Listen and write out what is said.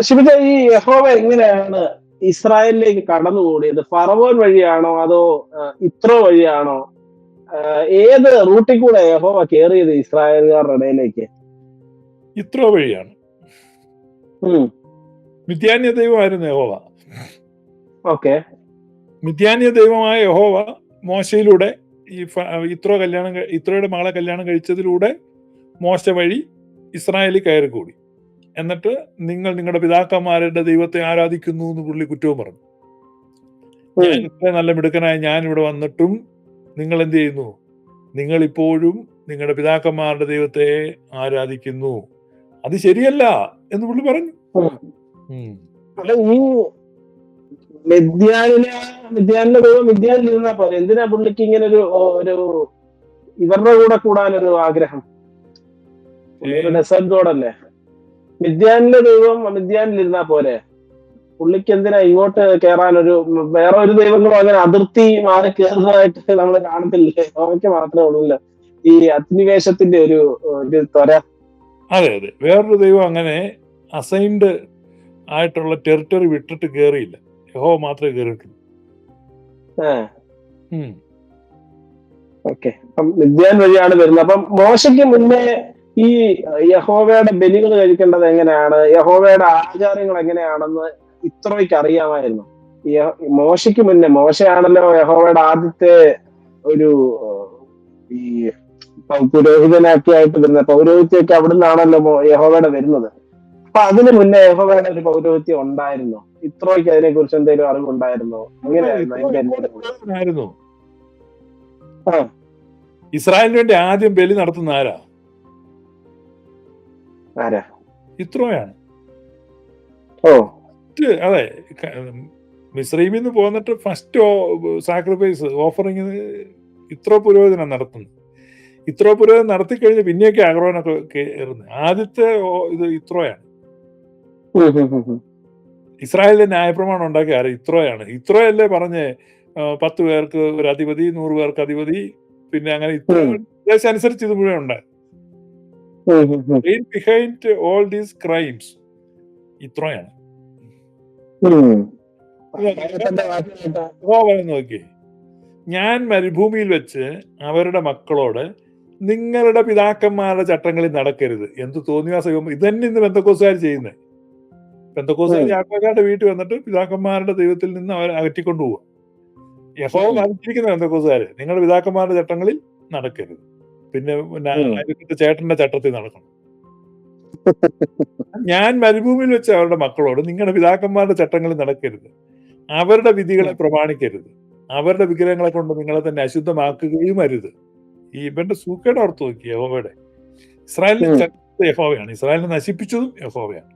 ശിവജ ഈ യഹോവ എങ്ങനെയാണ് ഇസ്രായേലിലേക്ക് കടന്നുകൂടിയത്? ഫറവോൻ വഴിയാണോ അതോ ഇത്രോ വഴിയാണോ? ഏത് റൂട്ടിൽ കൂടെ യഹോവ കയറിയത് ഇസ്രായേലുകാരുടെ ഇടയിലേക്ക്? ഇത്രോ വഴിയാണ്. മിഥ്യാന്യ ദൈവമായിരുന്നു യഹോവ. ഓക്കെ. മിഥ്യാന്യ ദൈവമായ യഹോവ മോശയിലൂടെ ഈ ഇത്രോ കല്യാണം ഇത്രയുടെ മകളെ കല്യാണം കഴിച്ചതിലൂടെ മോശ വഴി ഇസ്രായേലിൽ കയറിക്കൂടി. എന്നിട്ട് നിങ്ങൾ നിങ്ങളുടെ പിതാക്കന്മാരുടെ ദൈവത്തെ ആരാധിക്കുന്നു എന്ന് പുള്ളി കുറ്റവും പറഞ്ഞു. ഞാൻ ഇത്ര നല്ല മിടുക്കനായ ഞാൻ ഇവിടെ വന്നിട്ടും നിങ്ങൾ എന്ത് ചെയ്യുന്നു? നിങ്ങൾ ഇപ്പോഴും നിങ്ങളുടെ പിതാക്കന്മാരുടെ ദൈവത്തെ ആരാധിക്കുന്നു. അത് ശരിയല്ല എന്ന് പുള്ളി പറഞ്ഞു. ഈ ദൈവം പോലെ എന്തിനാ പുള്ളിക്ക് ഇങ്ങനെ ഒരു ഒരു ഇവരുടെ കൂടെ കൂടാനൊരു ആഗ്രഹം? ഡെസേർട്ട് ഗോഡല്ലേ മിഥ്യാനിലെ ദൈവം മിഥ്യാനിലിരുന്നാ പോലെ പുള്ളിക്ക് എന്തിനാ ഇങ്ങോട്ട് ഒരു വേറെ ഒരു ദൈവങ്ങളും അങ്ങനെ അതിർത്തി മാറി കയറുന്നതായിട്ട് നമ്മൾ കാണത്തില്ലേ? അവയ്ക്ക് മാത്രമേ ഉള്ളൂ ഈ അഗ്നിവേശത്തിന്റെ ഒരു ഒരു ത്വര. അതെ അതെ. വേറൊരു ദൈവം അങ്ങനെ അസൈൻഡ് ആയിട്ടുള്ള ടെറിട്ടറി വിട്ടിട്ട് കയറിയില്ല യഹോ മാത്രമേ കയറിയിട്ടുള്ളൂ. ഓക്കെ. അപ്പം വിദ്യാൻ വഴിയാണ് വരുന്നത്. അപ്പം മോശയ്ക്ക് മുന്നേ ഈ യഹോവയുടെ ബലികൾ കഴിക്കേണ്ടത് എങ്ങനെയാണ്? യഹോവയുടെ ആചാരങ്ങൾ എങ്ങനെയാണെന്ന് ഇത്രയ്ക്ക് അറിയാമായിരുന്നു മോശയ്ക്ക് മുന്നേ മോശയാണല്ലോ യഹോവയുടെ ആദ്യത്തെ ഒരു ഈ പുരോഹിതനൊക്കെ ആയിട്ട് വരുന്നത്. പൗരോഹിത്യമൊക്കെ അവിടെ നിന്നാണല്ലോ യഹോവയുടെ വരുന്നത്. അപ്പൊ അതിന് മുന്നേ യഹോവയുടെ ഒരു പൗരോഹിത്യം ഉണ്ടായിരുന്നോ. ഇത്രയ്ക്ക് അതിനെ കുറിച്ച് എന്തെങ്കിലും അറിവുണ്ടായിരുന്നോ ആ. ഇസ്രായേലിന് വേണ്ടി ആദ്യം ബലി നടത്തുന്ന ആരാ? ആരാ? ഇത്രോയാണ്. ഓ. അതെ മിസ്രൈമിൽ നിന്ന് പോന്നിട്ട് ഫസ്റ്റ് സാക്രിഫൈസ് ഓഫറിങ് ഇത്ര പുരോഗതി നടത്തുന്നത് ഇത്ര പുരോഗതി നടത്തി കഴിഞ്ഞ് പിന്നെയൊക്കെ ആഗ്രഹമൊക്കെ കയറുന്നത്. ആദ്യത്തെ ഇത് ഇത്രോയാണ്. ഇസ്രായേലിന്റെ ന്യായപ്രമാണം ഉണ്ടാക്കിയ ആര്? ഇത്രോയാണ്. ഇത്രോയല്ലേ പറഞ്ഞ് പത്ത് പേർക്ക് ഒരു അധിപതി നൂറ് പേർക്ക് അധിപതി പിന്നെ അങ്ങനെ ഇത്ര അനുസരിച്ച് ഇത് മുഴുവൻ ഉണ്ട് ഉം ഉം ഉം. ബിഹൈൻഡ് ഓൾ ദീസ് ക്രൈംസ് ഇത്രയാണ്. നോക്കി ഞാൻ മരുഭൂമിയിൽ വെച്ച് അവരുടെ മക്കളോട് നിങ്ങളുടെ പിതാക്കന്മാരുടെ ചട്ടങ്ങളിൽ നടക്കരുത്. എന്ത് തോന്നിയാസം ഇത് തന്നെ ഇന്ന് ബന്ധക്കോസുകാർ ചെയ്യുന്നത് ബന്ധക്കോസുകാർ യാത്രക്കാരുടെ വീട്ടിൽ വന്നിട്ട് പിതാക്കന്മാരുടെ ദൈവത്തിൽ നിന്ന് അവരെ അകറ്റിക്കൊണ്ടു യഹോ. അകറ്റിരിക്കുന്ന ബന്ധക്കോസുകാര് നിങ്ങളുടെ പിതാക്കന്മാരുടെ ചട്ടങ്ങളിൽ നടക്കരുത്. പിന്നെ പിന്നെ ചേട്ടന്റെ ചട്ടത്തിൽ നടക്കണം ഞാൻ മരുഭൂമിയിൽ വെച്ച് അവരുടെ മക്കളോട് നിങ്ങളുടെ പിതാക്കന്മാരുടെ ചട്ടങ്ങൾ നടക്കരുത്. അവരുടെ വിധികളെ പ്രമാണിക്കരുത്. അവരുടെ വിഗ്രഹങ്ങളെ കൊണ്ട് നിങ്ങളെ തന്നെ അശുദ്ധമാക്കുകയും അരുത്. ഈ ഇവന്റെ സൂക്കേട് ഓർത്ത് നോക്കി യഹോവയുടെ ഇസ്രായേലിന്റെ ഉം. യഹോവയാണ്. ഇസ്രായേലിനെ നശിപ്പിച്ചതും യഹോവയാണ്.